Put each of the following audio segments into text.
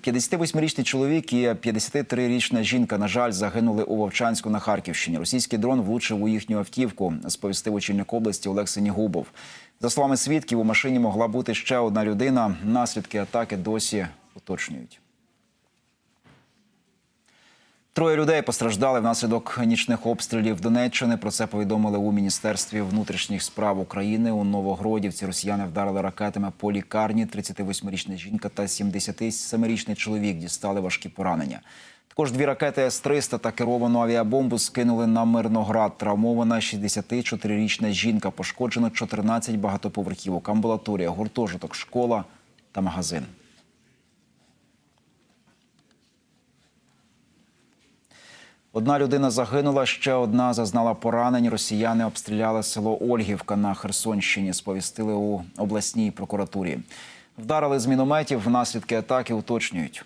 58-річний чоловік і 53-річна жінка, на жаль, загинули у Вовчанську на Харківщині. Російський дрон влучив у їхню автівку, сповістив очільник області Олег Синігубов. За словами свідків, у машині могла бути ще одна людина. Наслідки атаки досі уточнюють. Троє людей постраждали внаслідок нічних обстрілів Донеччини. Про це повідомили у міністерстві внутрішніх справ України. У Новогродівці росіяни вдарили ракетами по лікарні. 38-річна жінка та 77-річний чоловік дістали важкі поранення. Також дві ракети С-300 та керовану авіабомбу скинули на Мирноград. Травмована 64-річна жінка. Пошкоджено 14 багатоповерхівок, амбулаторія, гуртожиток, школа та магазин. Одна людина загинула, ще одна зазнала поранень. Росіяни обстріляли село Ольгівка на Херсонщині. Сповістили у обласній прокуратурі. Вдарили з мінометів. Наслідки атаки уточнюють.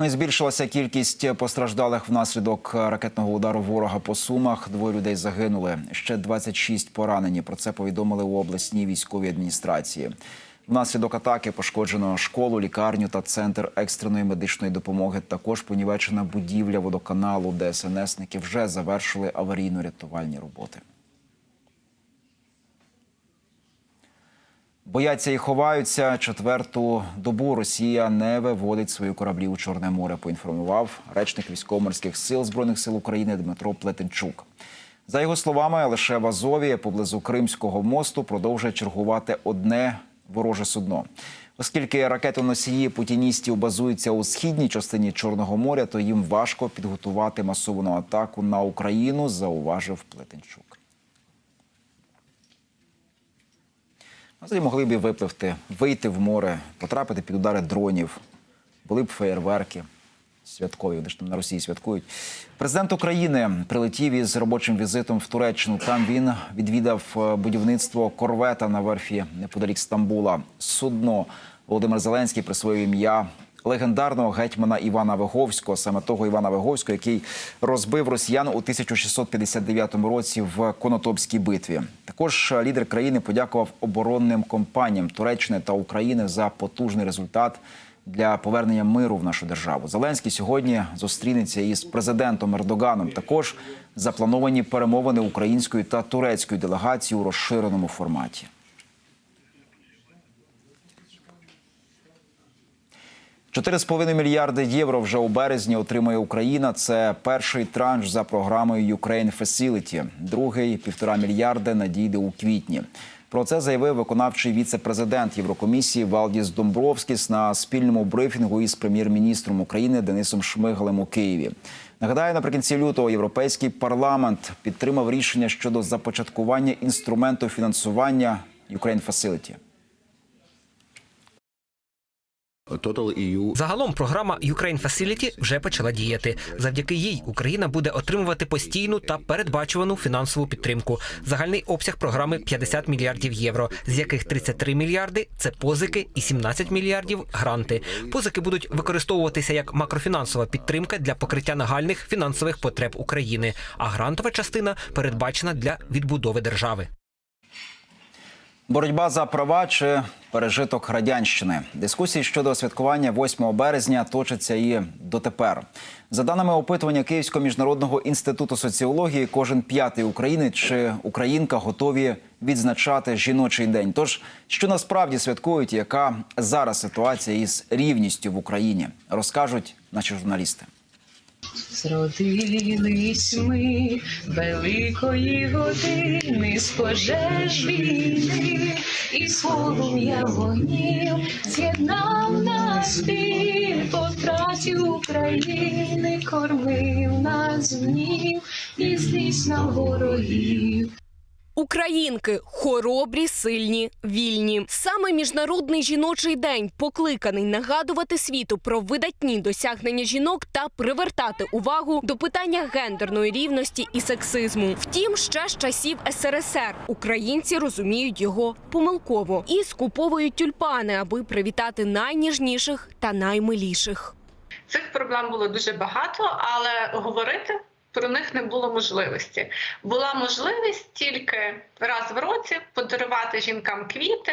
Ну і збільшилася кількість постраждалих внаслідок ракетного удару ворога по сумах. Двоє людей загинули. Ще 26 поранені. Про це повідомили у обласній військовій адміністрації. Внаслідок атаки пошкоджено школу, лікарню та центр екстреної медичної допомоги. Також понівечена будівля водоканалу, де СНСники вже завершили аварійно-рятувальні роботи. Бояться і ховаються. Четверту добу Росія не виводить свої кораблі у Чорне море. Поінформував речник військово-морських сил збройних сил України Дмитро Плетенчук. За його словами, лише в Азові поблизу Кримського мосту продовжує чергувати одне вороже судно. Оскільки ракетоносії путіністів базуються у східній частині Чорного моря, то їм важко підготувати масовану атаку на Україну, зауважив Плетенчук. Взагалі могли б і випливти, вийти в море, потрапити під удари дронів, були б феєрверки святкові, вони ж там на Росії святкують. Президент України прилетів із робочим візитом в Туреччину. Там він відвідав е, будівництво корвета на верфі неподалік Стамбула. Судно Володимир Зеленський присвоїв ім'я легендарного гетьмана Івана Виговського, саме того Івана Виговського, який розбив росіян у 1659 році в Конотопській битві. Також е, лідер країни подякував оборонним компаніям Туреччини та України за потужний результат для повернення миру в нашу державу. Зеленський сьогодні зустрінеться із президентом Ердоганом. Також заплановані перемовини української та турецької делегації у розширеному форматі. Чотири з половиною мільярди євро вже у березні отримає Україна. Це перший транш за програмою Ukraine Facility. Другий півтора мільярда надійде у квітні. Про це заявив виконавчий віце-президент Єврокомісії Валдіс Домбровськіс на спільному брифінгу із прем'єр-міністром України Денисом Шмигалем у Києві. Нагадаю, наприкінці лютого європейський парламент підтримав рішення щодо започаткування інструменту фінансування Ukraine Facility. EU Загалом програма Ukraine Facility вже почала діяти. Завдяки їй Україна буде отримувати постійну та передбачувану фінансову підтримку. Загальний обсяг програми 50 мільярдів євро, з яких 33 мільярди це позики і 17 мільярдів гранти. Позики будуть використовуватися як макрофінансова підтримка для покриття нагальних фінансових потреб України. А грантова частина передбачена для відбудови держави. Боротьба за права чи пережиток радянщини. Дискусії щодо святкування 8 березня точаться і дотепер. За даними опитування Київського міжнародного інституту соціології, кожен п'ятий українець чи українка готові відзначати жіночий день. Тож що насправді святкують, яка зараз ситуація із рівністю в Україні, розкажуть наші журналісти. Зродились ми великої години з пожеж війни і полум'я вогнів з'єднав нас він по України, кормив нас гнів і злість на ворогів. Українки хоробрі, сильні, вільні. Саме міжнародний жіночий день покликаний нагадувати світу про видатні досягнення жінок та привертати увагу до питання гендерної рівності і сексизму. Втім, ще з часів СРСР українці розуміють його помилково і скуповують тюльпани, аби привітати найніжніших та наймиліших. Цих проблем було дуже багато, але говорити про них не було можливості. Була можливість тільки раз в році подарувати жінкам квіти,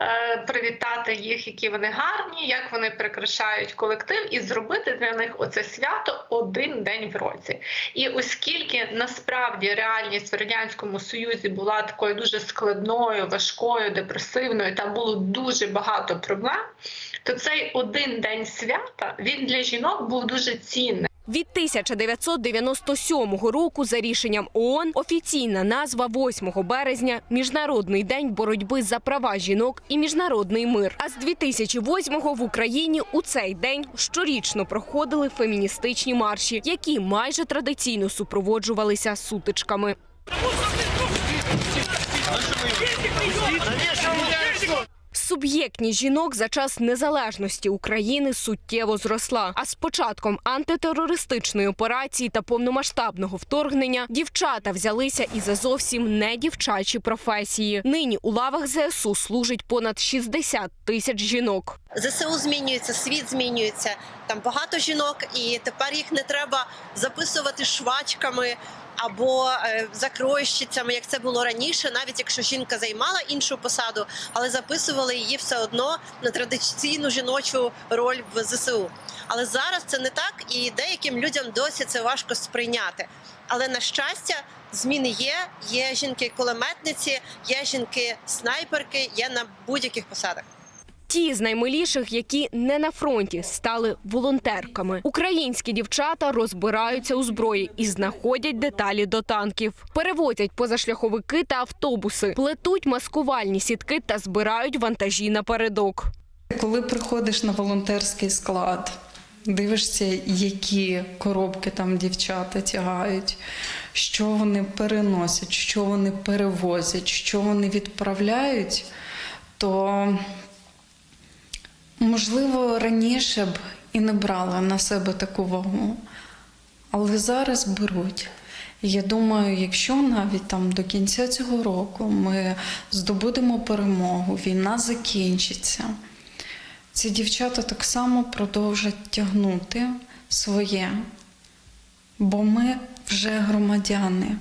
е, привітати їх, які вони гарні, як вони прикрашають колектив, і зробити для них оце свято один день в році. І оскільки насправді реальність в радянському союзі була такою дуже складною, важкою, депресивною, там було дуже багато проблем, то цей один день свята він для жінок був дуже цінним. Від 1997 року за рішенням ООН офіційна назва 8 березня Міжнародний день боротьби за права жінок і міжнародний мир. А з 2008-го в Україні у цей день щорічно проходили феміністичні марші, які майже традиційно супроводжувалися сутичками. Суб'єктність жінок за час незалежності України суттєво зросла. А з початком антитерористичної операції та повномасштабного вторгнення дівчата взялися і за зовсім не дівчачі професії. Нині у лавах ЗСУ служить понад 60 тисяч жінок. ЗСУ змінюється, світ змінюється. Там багато жінок, і тепер їх не треба записувати швачками або е, закройщицями, як це було раніше, навіть якщо жінка займала іншу посаду, але записували її все одно на традиційну жіночу роль в ЗСУ. Але зараз це не так, і деяким людям досі це важко сприйняти. Але на щастя, зміни є. Є жінки-кулеметниці, є жінки-снайперки, є на будь-яких посадах. Ті з наймиліших, які не на фронті, стали волонтерками. Українські дівчата розбираються у зброї і знаходять деталі до танків, перевозять позашляховики та автобуси, плетуть маскувальні сітки та збирають вантажі напередок. Коли приходиш на волонтерський склад, дивишся, які коробки там дівчата тягають, що вони переносять, що вони перевозять, що вони відправляють, то можливо раніше б і не брала на себе таку вагу, але зараз беруть. Я думаю, якщо навіть там до кінця цього року ми здобудемо перемогу, війна закінчиться, ці дівчата так само продовжать тягнути своє, бо ми вже громадяни.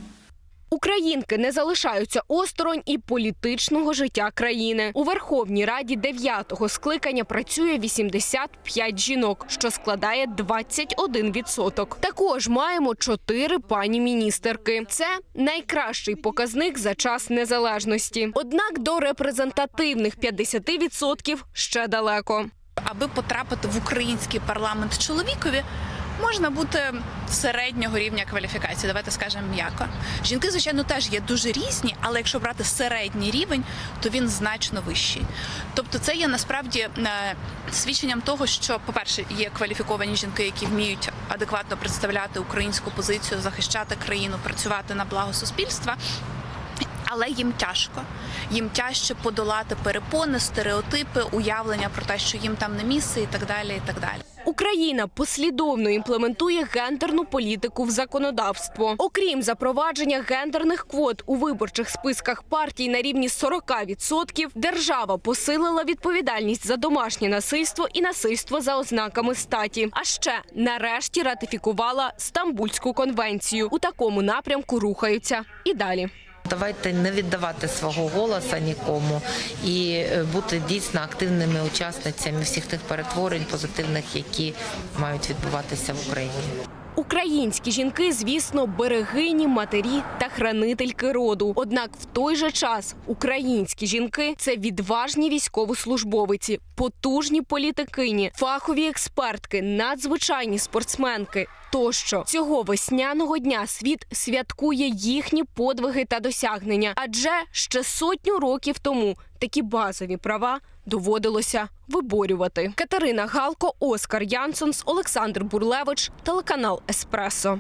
Українки не залишаються осторонь і політичного життя країни. У Верховній Раді 9-го скликання працює 85 жінок, що складає 21%. Також маємо чотири пані міністерки. Це найкращий показник за час незалежності. Однак до репрезентативних 50% ще далеко. аби потрапити в український парламент чоловікові. Можна бути середнього рівня кваліфікації, давайте скажемо м'яко. Жінки, звичайно, теж є дуже різні, але якщо брати середній рівень, то він значно вищий. Тобто, це є насправді е, свідченням того, що, по-перше, є кваліфіковані жінки, які вміють адекватно представляти українську позицію, захищати країну, працювати на благо суспільства. Але їм тяжко. Їм тяжче подолати перепони, стереотипи, уявлення про те, що їм там не місце, і так далі. І так далі. Україна послідовно імплементує гендерну політику в законодавство. Окрім запровадження гендерних квот у виборчих списках партій на рівні 40%, держава посилила відповідальність за домашнє насильство і насильство за ознаками статі. А ще нарешті ратифікувала Стамбульську конвенцію. У такому напрямку рухаються і далі. Давайте не віддавати свого голоса нікому і е, бути дійсно активними учасницями всіх тих перетворень позитивних, які мають відбуватися в Україні. Українські жінки, звісно, берегині, матері та хранительки роду. Однак в той же час українські жінки це відважні військовослужбовиці, потужні політикині, фахові експертки, надзвичайні спортсменки. Тощо цього весняного дня світ святкує їхні подвиги та досягнення, адже ще сотню років тому такі базові права доводилося виборювати. Катерина Галко, Оскар Янсонс, Олександр Бурлевич, телеканал Еспресо.